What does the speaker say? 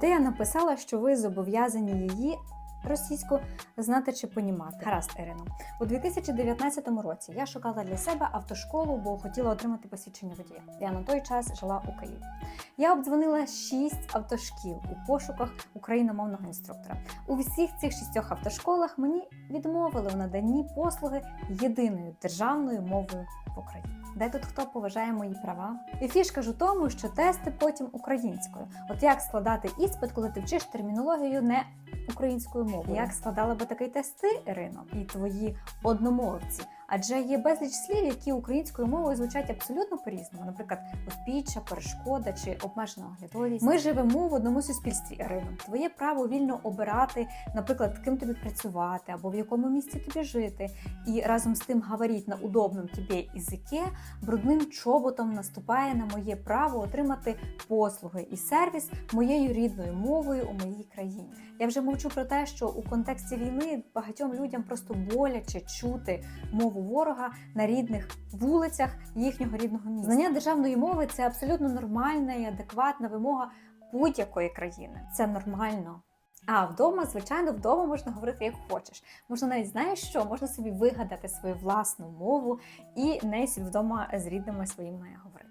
де я написала, що ви зобов'язані її російську знати чи понімати. Гаразд, Ірино. У 2019 році я шукала для себе автошколу, бо хотіла отримати посвідчення водія. Я на той час жила у Києві. Я обдзвонила шість автошкіл у пошуках україномовного інструктора. У всіх цих шістьох автошколах мені відмовили у наданні послуги єдиною державною мовою в Україні. Де тут хто поважає мої права? І фішка ж у тому, що тести потім українською. От як складати іспит, коли ти вчиш термінологію не українською мовою? Як складала би такий тест ти, Ірино, і твої одномовці? Адже є безліч слів, які українською мовою звучать абсолютно по-різному. Наприклад, узбіччя, перешкода чи обмежена оглядовість. Ми живемо в одному суспільстві, Ірино. Твоє право вільно обирати, наприклад, ким тобі працювати або в якому місці тобі жити, і разом з тим говорити на удобному тобі язике, брудним чоботом наступає на моє право отримати послуги і сервіс моєю рідною мовою у моїй країні. Я вже мовчу про те, що у контексті війни багатьом людям просто боляче чути мову ворога на рідних вулицях їхнього рідного міста. Знання державної мови це абсолютно нормальна і адекватна вимога будь-якої країни. Це нормально. А вдома, звичайно, вдома можна говорити як хочеш. Можна навіть знаєш що, можна собі вигадати свою власну мову і нею вдома з рідними своїми говорити.